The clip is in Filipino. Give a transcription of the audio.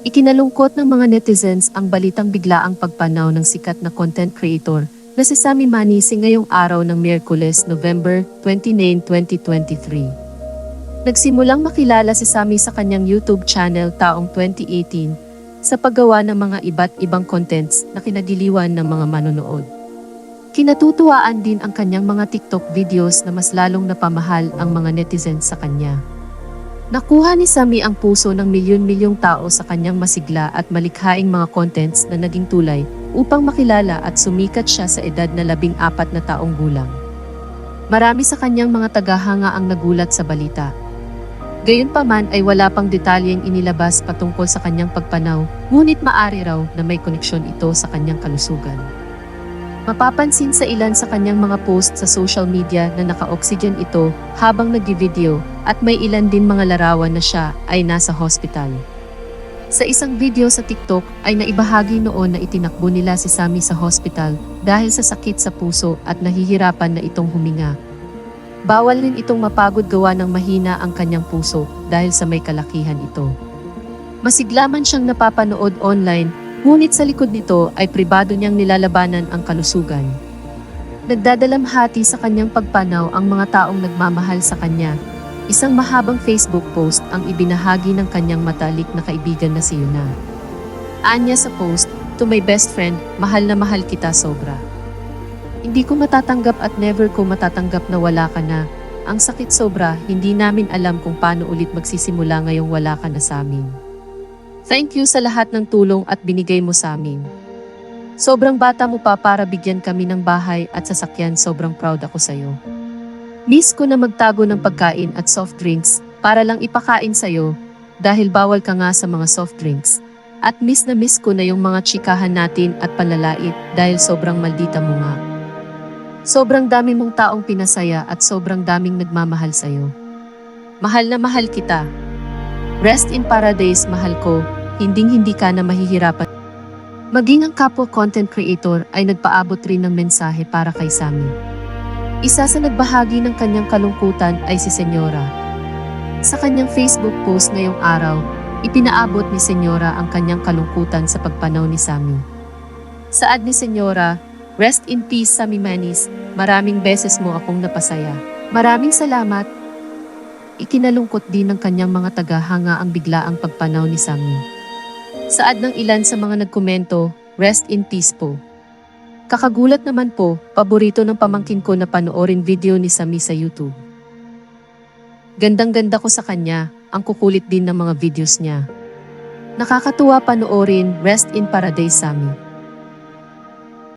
Ikinalungkot ng mga netizens ang balitang biglaang pagpanaw ng sikat na content creator na si Sammy Manisi ngayong araw ng Miyerkules, November 29, 2023. Nagsimulang makilala si Sammy sa kanyang YouTube channel taong 2018 sa paggawa ng mga iba't ibang contents na kinagiliwan ng mga manonood. Kinatutuwaan din ang kanyang mga TikTok videos na mas lalong napamahal ang mga netizens sa kanya. Nakuha ni Sammy ang puso ng milyon-milyong tao sa kanyang masigla at malikhaing mga contents na naging tulay upang makilala at sumikat siya sa edad na labing apat na taong gulang. Marami sa kanyang mga tagahanga ang nagulat sa balita. Gayunpaman ay wala pang detalyeng inilabas patungkol sa kanyang pagpanaw, ngunit maari raw na may koneksyon ito sa kanyang kalusugan. Mapapansin sa ilan sa kanyang mga post sa social media na naka-oxygen ito habang nag-video at may ilan din mga larawan na siya ay nasa hospital. Sa isang video sa TikTok ay naibahagi noon na itinakbo nila si Sammy sa hospital dahil sa sakit sa puso at nahihirapan na itong huminga. Bawal rin itong mapagod gawa ng mahina ang kanyang puso dahil sa may kalakihan ito. Masiglaman siyang napapanood online Ngunit sa likod nito ay pribado niyang nilalabanan ang kalusugan. Nagdadalamhati sa kanyang pagpanaw ang mga taong nagmamahal sa kanya. Isang mahabang Facebook post ang ibinahagi ng kanyang matalik na kaibigan na si Yuna. Anya sa post, To my best friend, mahal na mahal kita sobra. Hindi ko matatanggap at never ko matatanggap na wala ka na. Ang sakit sobra, hindi namin alam kung paano ulit magsisimula ngayong wala ka na sa amin. Thank you sa lahat ng tulong at binigay mo sa amin. Sobrang bata mo pa para bigyan kami ng bahay at sasakyan sobrang proud ako sa'yo. Miss ko na magtago ng pagkain at soft drinks para lang ipakain sa'yo dahil bawal ka nga sa mga soft drinks. At miss na miss ko na yung mga chikahan natin at panlalait dahil sobrang maldita mo nga. Sobrang dami mong taong pinasaya at sobrang daming nagmamahal sa'yo. Mahal na mahal kita. Rest in paradise, mahal ko. Hinding-hindi ka na mahihirapan. Maging ang kapwa content creator ay nagpaabot rin ng mensahe para kay Sammy. Isa sa nagbahagi ng kanyang kalungkutan ay si Senyora. Sa kanyang Facebook post ngayong araw, ipinaabot ni Senyora ang kanyang kalungkutan sa pagpanaw ni Sammy. Saad ni Senyora, Rest in peace, Sammy Manis. Maraming beses mo akong napasaya. Maraming salamat. Ikinalungkot din ng kanyang mga tagahanga ang biglaang pagpanaw ni Sammy. Saad ng ilan sa mga nagkomento, rest in peace po. Kakagulat naman po, paborito ng pamangkin ko na panoorin video ni Sammy sa YouTube. Gandang-ganda ko sa kanya, ang kukulit din ng mga videos niya. Nakakatuwa panoorin, rest in paradise Sammy.